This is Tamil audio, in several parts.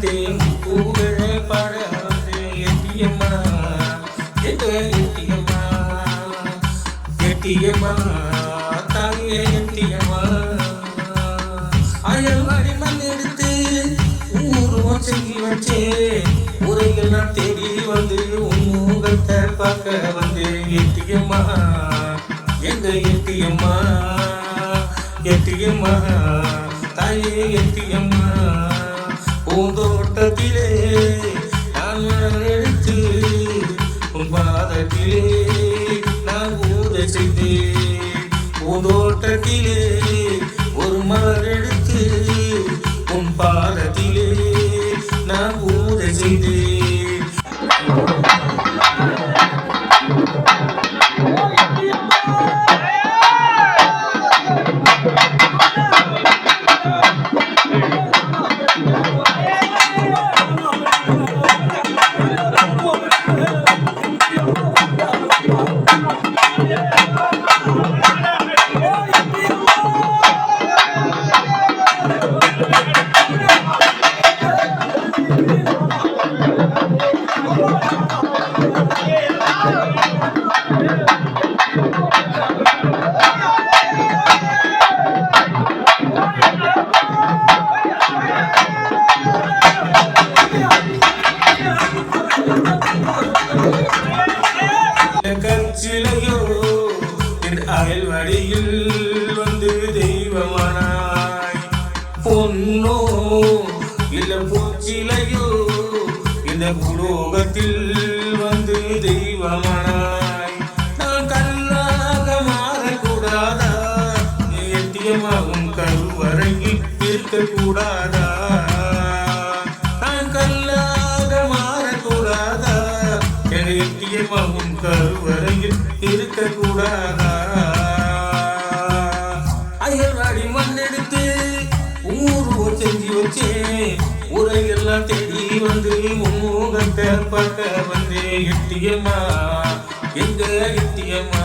படத்தே பூவிழை படத்தே எட்டியம்மா எட்டியம்மா எட்டியம்மா தாங்க எட்டியம்மா. அழவாடி மண் எடுத்து உருவம் செஞ்சு வச்சே உரையெல்லாம் தேடி வந்து உங்கள்கிட்ட பார்க்க வந்து எட்டியம்மா எங்க எட்டியம்மா எட்டியம்மா தாயே எட்டியம்மா. பூந்தோட்டத்திலே நான் மலர் எடுத்து உன் பாதத்திலே நான் ஊத செய்தேன். பூந்தோட்டத்திலே ஒரு மலர் எடுத்து உன் பாதத்திலே என் அயல்வடியில் வந்து தெய்வமானாய். பொன்னோ இல்ல பூச்சிலையோ இந்த புலோகத்தில் வந்து தெய்வமானாய். நான் கல்லாக மாறக்கூடாதா? நீ எட்டியமாகும் கருவறையில் இருக்கக்கூடாதா நான் கல்லாக மாறக்கூடாதா? என எட்டியமாகும் கருவறையில் இருக்கக்கூடாதா ஊருவம் உரையெல்லாம் தேடி வந்து முகத்தை பார்க்க வந்து எட்டியம்மா எங்க எட்டியம்மா?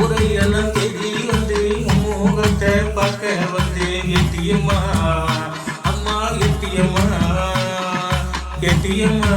உரையெல்லாம் தேடி வந்து முகத்தை பார்க்க வந்து எட்டியம்மா அம்மா எட்டியம்மா எட்டியம்மா.